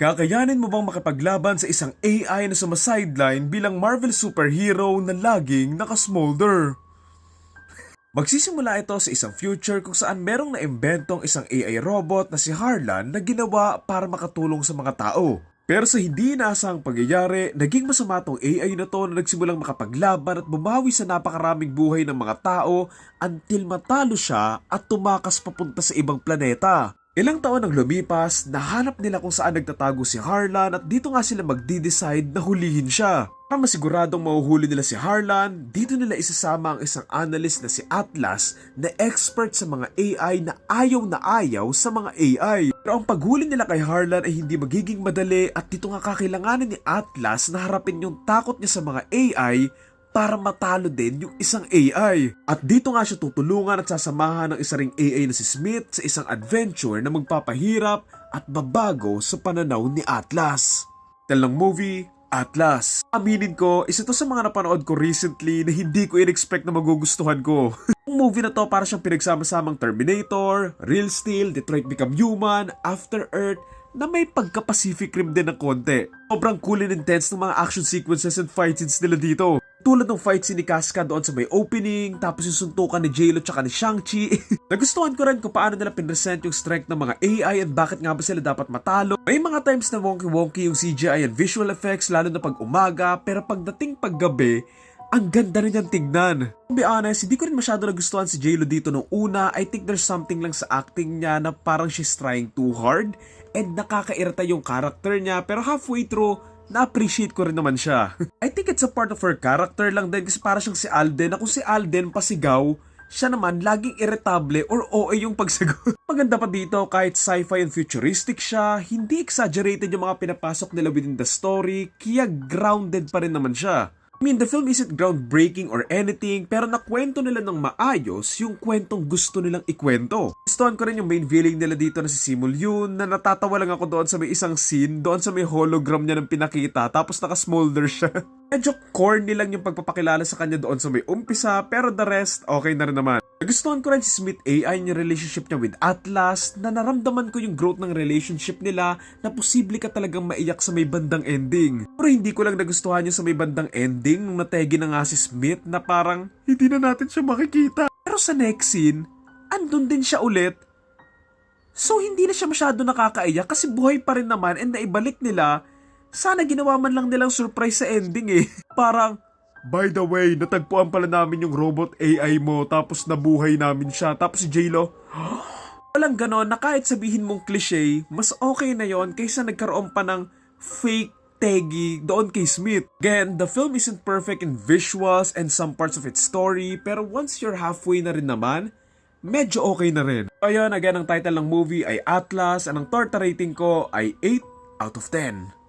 Kakayanin mo bang makipaglaban sa isang AI na sumasideline bilang Marvel superhero na laging nakasmolder? Magsisimula ito sa isang future kung saan merong naimbentong isang AI robot na si Harlan na ginawa para makatulong sa mga tao. Pero sa hindi inaasahang pangyayari, naging masama tong AI na to na nagsimulang makapaglaban at bumawi sa napakaraming buhay ng mga tao until matalo siya at tumakas papunta sa ibang planeta. Ilang taon ang lumipas, nahanap nila kung saan nagtatago si Harlan at dito nga sila magdi-decide na hulihin siya. Para masiguradong mahuhuli nila si Harlan, dito nila isasama ang isang analyst na si Atlas na expert sa mga AI na ayaw na ayaw sa mga AI. Pero ang paghuli nila kay Harlan ay hindi magiging madali at dito nga kakailanganin ni Atlas na harapin yung takot niya sa mga AI para matalo din yung isang AI. At dito nga siya tutulungan at sasamahan ng isa ring AI na si Smith sa isang adventure na magpapahirap at babago sa pananaw ni Atlas. Talang movie, Atlas. Aminin ko, isa to sa mga napanood ko recently na hindi ko in-expect na magugustuhan ko. Ang movie na to para siyang pinagsama-samang Terminator, Real Steel, Detroit Become Human, After Earth, na may pagka-Pacific Rim din ng konti. Sobrang cool and intense ng mga action sequences and fight scenes nila dito. Tulad ng fight scene ni Casca doon sa may opening, tapos yung suntukan ni J-Lo tsaka ni Shang-Chi. Nagustuhan ko rin kung paano nila pinresent yung strength ng mga AI at bakit nga ba sila dapat matalo. May mga times na wonky-wonky yung CGI and visual effects lalo na pag umaga, pero pagdating paggabi, ang ganda rin niyang tignan. To be honest, hindi ko rin masyado nagustuhan si J-Lo dito nung una. I think there's something lang sa acting niya na parang she's trying too hard and nakakairita yung character niya pero halfway through, na-appreciate ko rin naman siya. I think it's a part of her character lang din kasi para siyang si Alden na kung si Alden pasigaw, siya naman laging irritable or OA yung pagsagot. Maganda pa dito kahit sci-fi and futuristic siya, hindi exaggerated yung mga pinapasok nila within the story, kaya grounded pa rin naman siya. I mean, the film isn't groundbreaking or anything, pero nakwento nila ng maayos yung kwentong gusto nilang ikwento. Gustuhan ko rin yung main villain nila dito na si Simul Yun, na natatawa lang ako doon sa may isang scene, doon sa may hologram niya ng pinakita, tapos naka-smolder siya. Medyo corny lang yung pagpapakilala sa kanya doon sa may umpisa, pero the rest, okay na rin naman. Nagustuhan ko rin si Smith AI yung relationship niya with Atlas na naramdaman ko yung growth ng relationship nila na posible ka talagang maiyak sa may bandang ending. Pero hindi ko lang nagustuhan yung sa may bandang ending nung nategi na nga si Smith na parang hindi na natin siya makikita. Pero sa next scene, andun din siya ulit. So hindi na siya masyado nakakaiyak kasi buhay pa rin naman and naibalik nila. Sana ginawa man lang nilang surprise sa ending eh. Parang, By the way, natagpuan pala namin yung robot AI mo tapos nabuhay namin siya. Tapos si J-Lo, walang ganon na kahit sabihin mong cliche, mas okay na yon kaysa nagkaroon pa ng fake Teggy doon kay Smith. Again, the film isn't perfect in visuals and some parts of its story, pero once you're halfway na rin naman, medyo okay na rin. Ayun, again, ang title ng movie ay Atlas, and ang torta rating ko ay 8 out of 10.